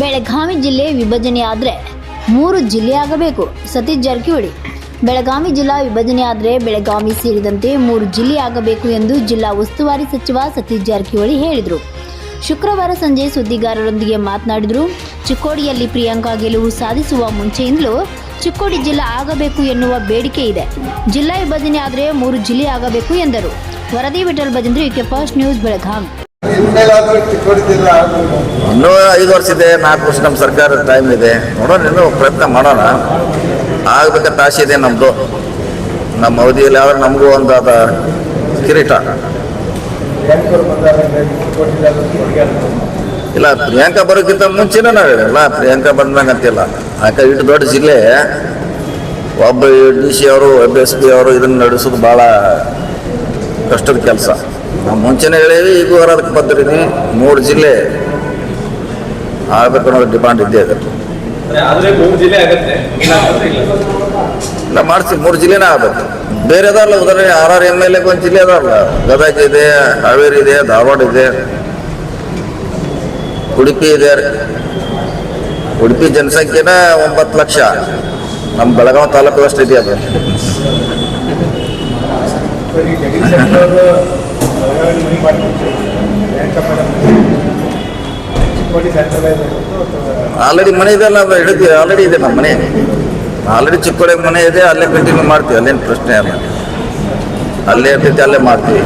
ಬೆಳಗಾವಿ ಜಿಲ್ಲೆ ವಿಭಜನೆ ಆದರೆ ಮೂರು ಜಿಲ್ಲೆ ಆಗಬೇಕು. ಸತೀಶ್ ಜಾರಕಿಹೊಳಿ, ಬೆಳಗಾವಿ ಜಿಲ್ಲಾ ವಿಭಜನೆ ಆದರೆ ಬೆಳಗಾವಿ ಸೇರಿದಂತೆ ಮೂರು ಜಿಲ್ಲೆ ಆಗಬೇಕು ಎಂದು ಜಿಲ್ಲಾ ಉಸ್ತುವಾರಿ ಸಚಿವ ಸತೀಶ್ ಜಾರಕಿಹೊಳಿ ಹೇಳಿದರು. ಶುಕ್ರವಾರ ಸಂಜೆ ಸುದ್ದಿಗಾರರೊಂದಿಗೆ ಮಾತನಾಡಿದರು, ಚಿಕ್ಕೋಡಿಯಲ್ಲಿ ಪ್ರಿಯಾಂಕಾ ಗೆಲುವು ಸಾಧಿಸುವ ಮುಂಚೆಯಿಂದಲೂ ಚಿಕ್ಕೋಡಿ ಜಿಲ್ಲಾ ಆಗಬೇಕು ಎನ್ನುವ ಬೇಡಿಕೆ ಇದೆ. ಜಿಲ್ಲಾ ವಿಭಜನೆ ಆದರೆ ಮೂರು ಜಿಲ್ಲೆ ಆಗಬೇಕು ಎಂದರು. ವರದಿ Vittal Bhajantri K first news, Belagavi. ಇನ್ನೂ ಐದು ವರ್ಷ ಇದೆ, ನಾಲ್ಕು ವರ್ಷ ನಮ್ಮ ಸರ್ಕಾರದ ಟೈಮ್ ಇದೆ. ನೋಡೋಣ, ಇನ್ನೂ ಪ್ರಯತ್ನ ಮಾಡೋಣ. ಆಗ್ಬೇಕಂತ ಆಸೆ ಇದೆ ನಮ್ಮದು ನಮ್ಮ ಅವಧಿಯಲ್ಲಿ ಆದ್ರೆ ನಮಗೂ ಒಂದು ಅದ ಕಿರೀಟ. ಇಲ್ಲ, ಪ್ರಿಯಾಂಕಾ ಬರೋಕ್ಕಿಂತ ಮುಂಚೆನೇ ನಾವು ಹೇಳಿಲ್ಲ ಪ್ರಿಯಾಂಕಾ ಬಂದಾಗ ಅಂತಿಲ್ಲ. ಯಾಕೆ ಇಟ್ಟು ದೊಡ್ಡ ಜಿಲ್ಲೆ, ಒಬ್ಬ ಡಿ ಸಿ ಅವರು, ಒಬ್ಬ ಎಸ್ ಪಿ ಅವರು ಇದನ್ನು ನಡೆಸೋದು ಭಾಳ ಕಷ್ಟದ ಕೆಲಸ. ನಾವು ಮುಂಚೆನೇ ಹೇಳೇವಿ ಈಗ ಅದಕ್ಕೆ ಬಂದಿದ್ದೀನಿ ಮೂರು ಜಿಲ್ಲೆ ಆಗಬೇಕು ಅನ್ನೋದು ಡಿಮಾಂಡ್ ಇದ್ದೇ ಇದೆ. ಆದ್ರೆ ಮೂರು ಜಿಲ್ಲೆ ಆಗತ್ತೆ. ಇಲ್ಲ ಮಾಡ್ತೀವಿ ಮೂರು ಜಿಲ್ಲೆನೇ ಆಗಬೇಕು ಬೇರೆ ಅದಾರಲ್ಲ ಉದಾಹರಣೆ ಆರ್ ಆರ್ ಎಂ ಎಲ್ ಎಗೆ ಒಂದು ಜಿಲ್ಲೆ ಅದಲ್ಲ ಗದಗ ಇದೆ ಹಾವೇರಿ ಇದೆ ಧಾರವಾಡ ಇದೆ ಉಡುಪಿ ಇದೆ. ಉಡುಪಿ ಜನಸಂಖ್ಯೆನ ಒಂಬತ್ತು ಲಕ್ಷ. ನಮ್ಮ ಬೆಳಗಾವಿ ತಾಲೂಕು ಅಷ್ಟು ಇದೆ ಅದು. ಆಲ್ರೆಡಿ ಮನೆ ಇದೆ ಅಲ್ಲ, ಅದು ಹಿಡಿದ್ವಿ ಆಲ್ರೆಡಿ ಇದೆ ನಮ್ಮ ಮನೆ. ಆಲ್ರೆಡಿ ಚಿಕ್ಕೋಳಿಗೆ ಮನೆ ಇದೆ, ಅಲ್ಲೇ ಕಂಟಿನ್ಯೂ ಮಾಡ್ತೀವಿ, ಅಲ್ಲೇನು ಪ್ರಶ್ನೆ ಅಲ್ಲ ಅಲ್ಲೇ ಇರ್ತೈತಿ, ಅಲ್ಲೇ ಮಾಡ್ತೀವಿ.